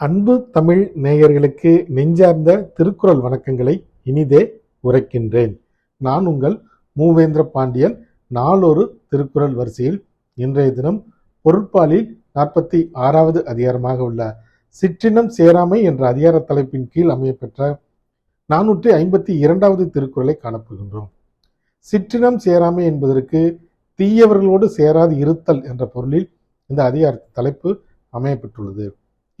அன்பு தமிழ் நேயர்களுக்கு நெஞ்சார்ந்த திருக்குறள் வணக்கங்களை இனிதே உரைக்கின்றேன். நான் உங்கள் மூவேந்திர பாண்டியன். நாளொரு திருக்குறள் வரிசையில் இன்றைய தினம் பொருட்பாலில் நாற்பத்தி ஆறாவது அதிகாரமாக உள்ள சிற்றினம் சேராமை என்ற அதிகார தலைப்பின் கீழ் அமையப்பெற்ற நானூற்றி ஐம்பத்தி இரண்டாவது திருக்குறளை காணப்படுகின்றோம் சிற்றினம் சேராமை என்பதற்கு தீயவர்களோடு சேராது இருத்தல் என்ற பொருளில் இந்த அதிகார தலைப்பு அமையப்பெற்றுள்ளது.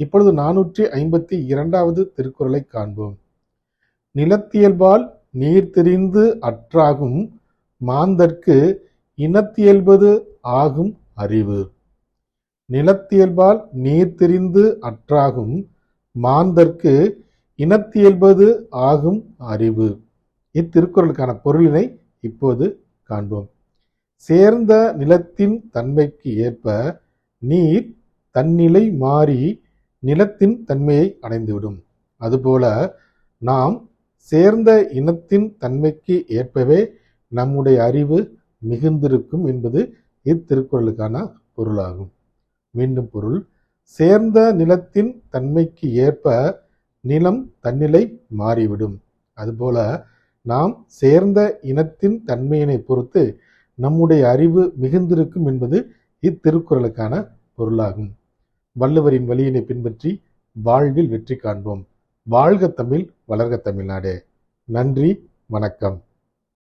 இப்பொழுது நானூற்றி ஐம்பத்தி இரண்டாவது திருக்குறளை காண்போம். நிலத்தியல்பால் நீர் தெரிந்து அற்றாகும் மாந்தற்கு இனத்தியல்பது ஆகும் அறிவு. நிலத்தியல்பால் நீர் தெரிந்து அற்றாகும் மாந்தற்கு இனத்தியல்பது ஆகும் அறிவு. இத்திருக்குறளுக்கான பொருளினை இப்போது காண்போம். சேர்ந்த நிலத்தின் தன்மைக்கு ஏற்ப நீர் தன்னிலை மாறி நிலத்தின் தன்மையை அடைந்துவிடும். அதுபோல நாம் சேர்ந்த இனத்தின் தன்மைக்கு ஏற்பவே நம்முடைய அறிவு மிகுந்திருக்கும் என்பது இத்திருக்குறளுக்கான பொருளாகும். மீண்டும் பொருள் சேர்ந்த நிலத்தின் தன்மைக்கு ஏற்ப நிலம் தன்னிலை மாறிவிடும். அதுபோல நாம் சேர்ந்த இனத்தின் தன்மையினை பொறுத்து நம்முடைய அறிவு மிகுந்திருக்கும் என்பது இத்திருக்குறளுக்கான பொருளாகும். வள்ளுவரின் வழியினை பின்பற்றி வாழ்வில் வெற்றி காண்போம். வாழ்க தமிழ் வளர்க தமிழ்நாடு. நன்றி வணக்கம்.